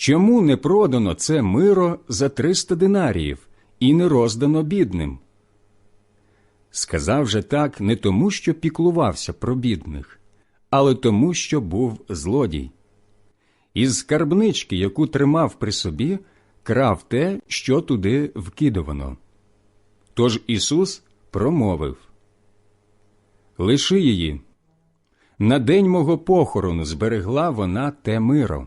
Чому не продано це миро за триста динаріїв і не роздано бідним? Сказав же так не тому, що піклувався про бідних, але тому, що був злодій. Із скарбнички, яку тримав при собі, крав те, що туди вкидувано. Тож Ісус промовив Лиши її. На день мого похорону зберегла вона те миро.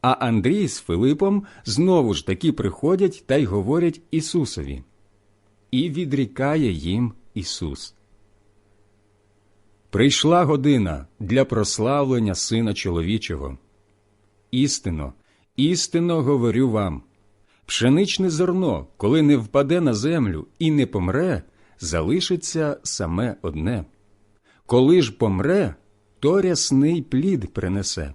а Андрій з Филипом знову ж таки приходять та й говорять Ісусові. І відрікає їм Ісус. Прийшла година для прославлення Сина чоловічого. Істинно, істинно говорю вам пшеничне зерно, коли не впаде на землю і не помре, залишиться саме одне. Коли ж помре, то рясний плід принесе.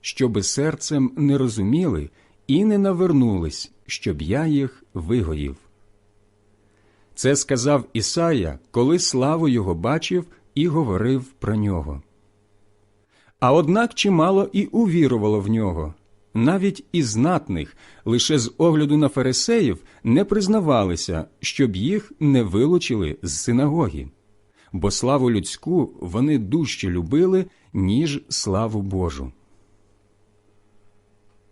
щоби серцем не розуміли і не навернулись, щоб я їх вигоїв. Це сказав Ісая, коли славу його бачив і говорив про нього. А однак чимало і увірувало в нього. Навіть і знатних, лише з огляду на фарисеїв, не признавалися, щоб їх не вилучили з синагоги бо славу людську вони дужче любили, ніж славу Божу.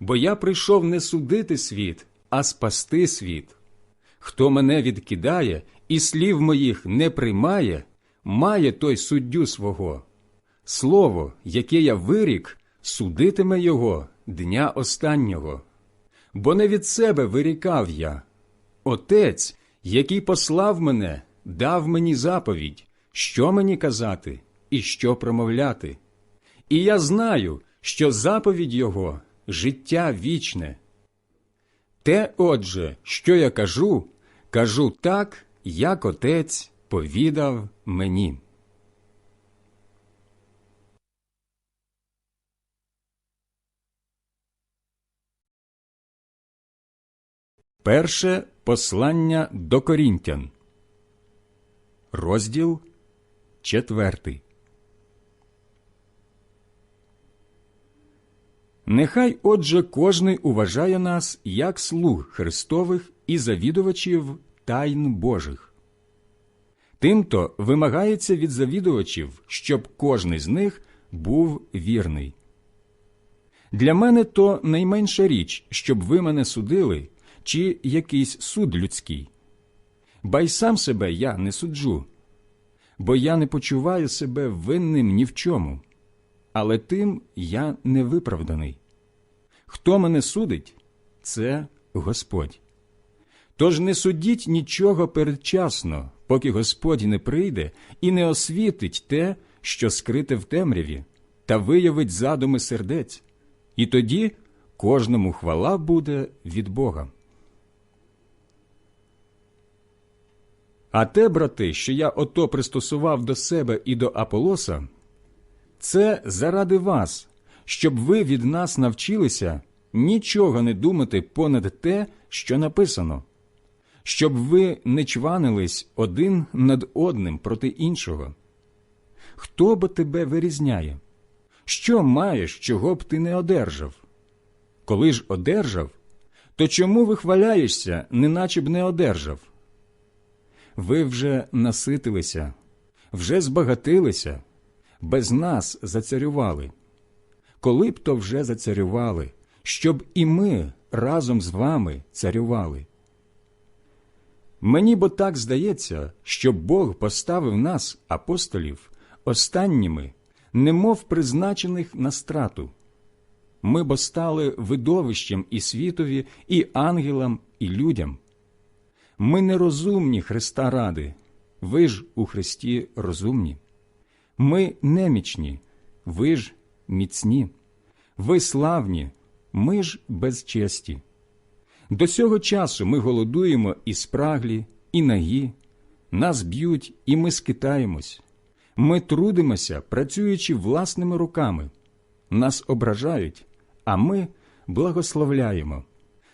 бо я прийшов не судити світ, а спасти світ. Хто мене відкидає і слів моїх не приймає, має той суддю свого. Слово, яке я вирік, судитиме його дня останнього. Бо не від себе вирікав я. Отець, який послав мене, дав мені заповідь що мені казати і що промовляти. І я знаю, що заповідь Його життя вічне. Те, отже, що я кажу, кажу так, як отець повідав мені. Перше послання до Корінтян, розділ Четвертий. Нехай отже кожний уважає нас як слуг Христових і завідувачів тайн Божих. Тимто вимагається від завідувачів, щоб кожний з них був вірний. Для мене то найменша річ, щоб ви мене судили, чи якийсь суд людський. Ба й сам себе я не суджу бо я не почуваю себе винним ні в чому, але тим я не виправданий. Хто мене судить, це Господь. Тож не судіть нічого передчасно, поки Господь не прийде і не освітить те, що скрите в темряві, та виявить задуми сердець, і тоді кожному хвала буде від Бога. А те, брати, що я ото пристосував до себе і до Аполоса, це заради вас, щоб ви від нас навчилися нічого не думати понад те, що написано, щоб ви не чванились один над одним проти іншого. Хто бо тебе вирізняє? Що маєш, чого б ти не одержав? Коли ж одержав, то чому вихваляєшся, неначе б не одержав? Ви вже наситилися, вже збагатилися, без нас зацарювали. Коли б то вже зацарювали, щоб і ми разом з вами царювали. Мені бо так здається, що Бог поставив нас, апостолів, останніми, немов призначених на страту. Ми бо стали видовищем і світові, і ангелам, і людям. Ми нерозумні Христа ради, ви ж у Христі розумні. Ми немічні, ви ж міцні, ви славні, ми ж без честі. До сього часу ми голодуємо і спраглі, і нагі, нас б'ють, і ми скитаємось. Ми трудимося, працюючи власними руками. Нас ображають, а ми благословляємо.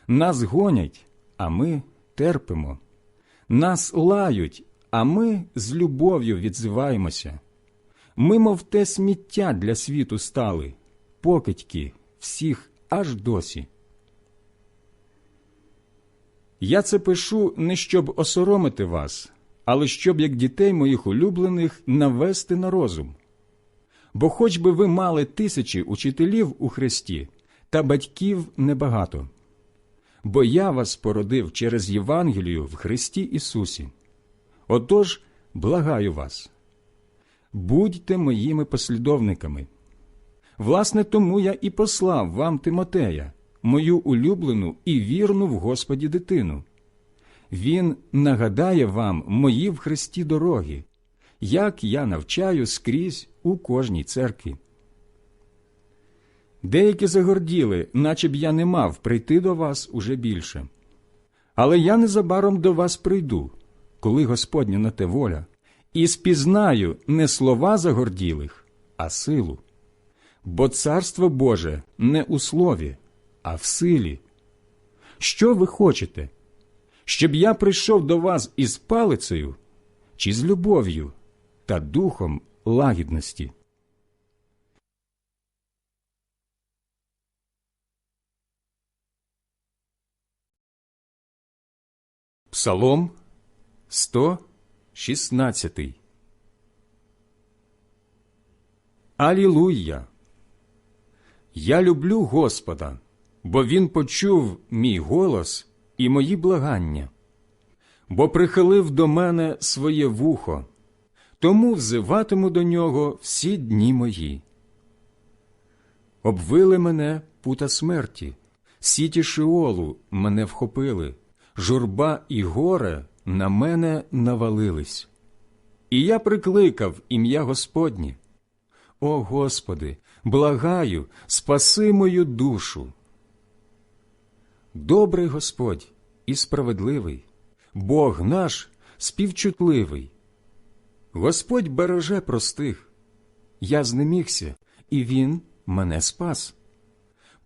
Нас гонять, а ми терпимо. Нас лають, а ми з любов'ю відзиваємося. Ми, мов те сміття для світу стали, покидьки всіх аж досі. Я це пишу не щоб осоромити вас, але щоб, як дітей моїх улюблених, навести на розум. Бо хоч би ви мали тисячі учителів у Христі, та батьків небагато. Бо я вас породив через Євангелію в Христі Ісусі. Отож, благаю вас, будьте моїми послідовниками. Власне, тому я і послав вам Тимотея, мою улюблену і вірну в Господі дитину. Він нагадає вам мої в Христі дороги, як я навчаю скрізь у кожній церкві. Деякі загорділи, наче б я не мав прийти до вас уже більше. Але я незабаром до вас прийду, коли Господня на те воля, і спізнаю не слова загорділих, а силу. Бо царство Боже не у слові, а в силі. Що ви хочете? Щоб я прийшов до вас із палицею чи з любов'ю та духом лагідності? Псалом 116 Алілуя! Я люблю Господа, бо Він почув мій голос і мої благання, бо прихилив до мене своє вухо, тому взиватиму до нього всі дні мої. Обвили мене пута смерті, сіті шиолу мене вхопили, журба і горе на мене навалились. І я прикликав ім'я Господнє. О Господи, благаю, спаси мою душу. Добрий Господь і справедливий, Бог наш співчутливий. Господь береже простих. Я знемігся, і Він мене спас.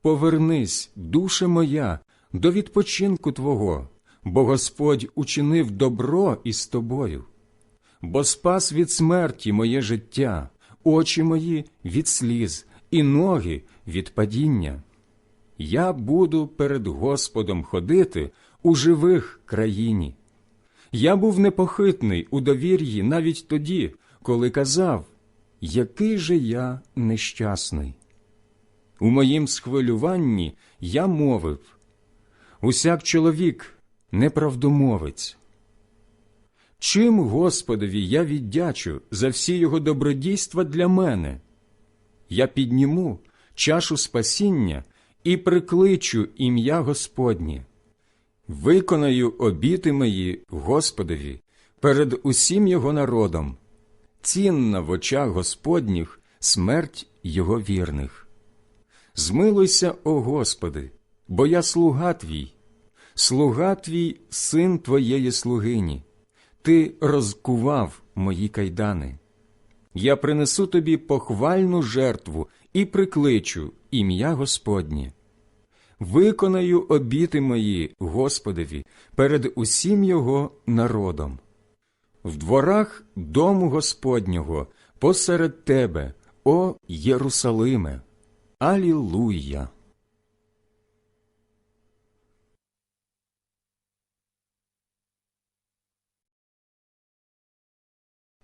Повернись, душе моя, до відпочинку Твого, бо Господь учинив добро із тобою, бо спас від смерті моє життя, очі мої від сліз, і ноги від падіння. Я буду перед Господом ходити у живих країні. Я був непохитний у довір'ї навіть тоді, коли казав, який же я нещасний. У моїм схвилюванні я мовив усяк чоловік неправдомовець. Чим Господові я віддячу за всі його добродійства для мене? Я підніму чашу спасіння і прикличу ім'я Господнє. Виконаю обіти мої Господові, перед усім його народом, цінна в очах Господніх смерть його вірних. Змилуйся, о Господи, бо я слуга твій, слуга твій, син твоєї слугині, ти розкував мої кайдани. Я принесу тобі похвальну жертву і прикличу ім'я Господнє. Виконаю обіти мої Господові перед усім його народом. В дворах дому Господнього посеред тебе, о Єрусалиме. Алілуя!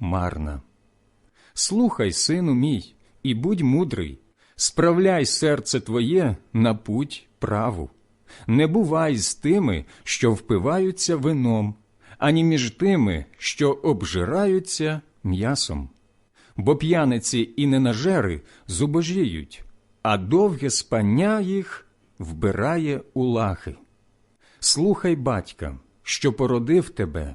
марна. Слухай, сину мій, і будь мудрий, справляй серце твоє на путь праву. Не бувай з тими, що впиваються вином, ані між тими, що обжираються м'ясом. Бо п'яниці і ненажери зубожіють, а довге спання їх вбирає у лахи. Слухай батька, що породив тебе,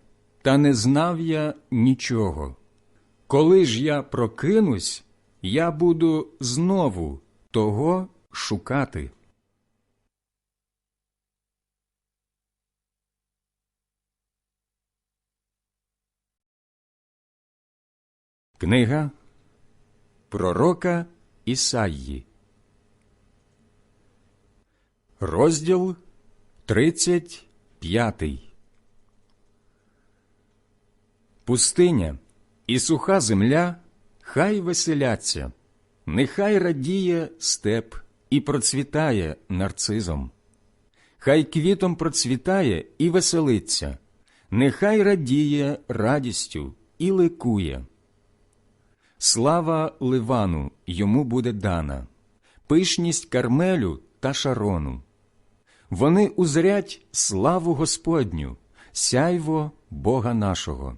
та не знав я нічого. Коли ж я прокинусь, я буду знову того шукати. Книга Пророка Ісаї Розділ 35 Пустиня і суха земля хай веселяться, нехай радіє степ і процвітає нарцизом. Хай квітом процвітає і веселиться, нехай радіє радістю і ликує. Слава Ливану йому буде дана, пишність Кармелю та Шарону. Вони узрять славу Господню, сяйво Бога нашого.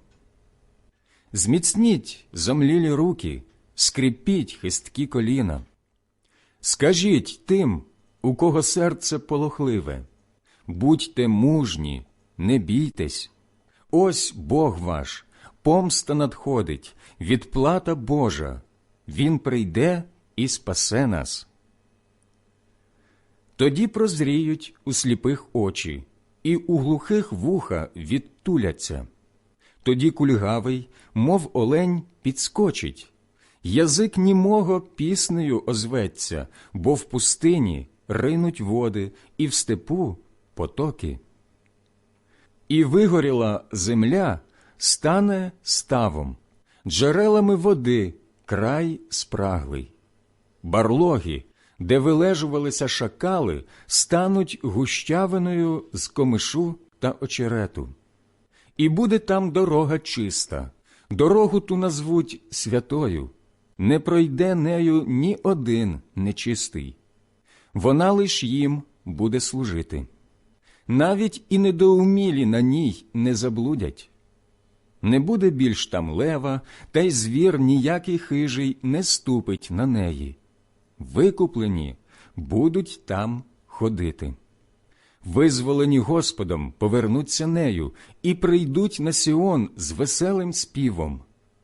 Зміцніть замлілі руки, скріпіть хисткі коліна. Скажіть тим, у кого серце полохливе, будьте мужні, не бійтесь. Ось Бог ваш, помста надходить, відплата Божа, Він прийде і спасе нас. Тоді прозріють у сліпих очі, і у глухих вуха відтуляться. Тоді кульгавий, мов олень, підскочить. Язик німого піснею озветься, бо в пустині ринуть води, і в степу потоки. І вигоріла земля стане ставом, джерелами води край спраглий. Барлоги, де вилежувалися шакали, стануть гущавиною з комишу та очерету. І буде там дорога чиста, дорогу ту назвуть святою, не пройде нею ні один нечистий. Вона лиш їм буде служити. Навіть і недоумілі на ній не заблудять. Не буде більш там лева, та й звір ніякий хижий не ступить на неї. Викуплені будуть там ходити. Визволені Господом повернуться нею і прийдуть на Сіон з веселим співом,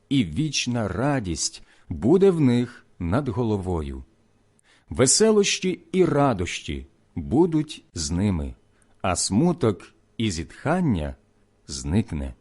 і вічна радість буде в них над головою. Веселощі і радощі будуть з ними, а смуток і зітхання зникне.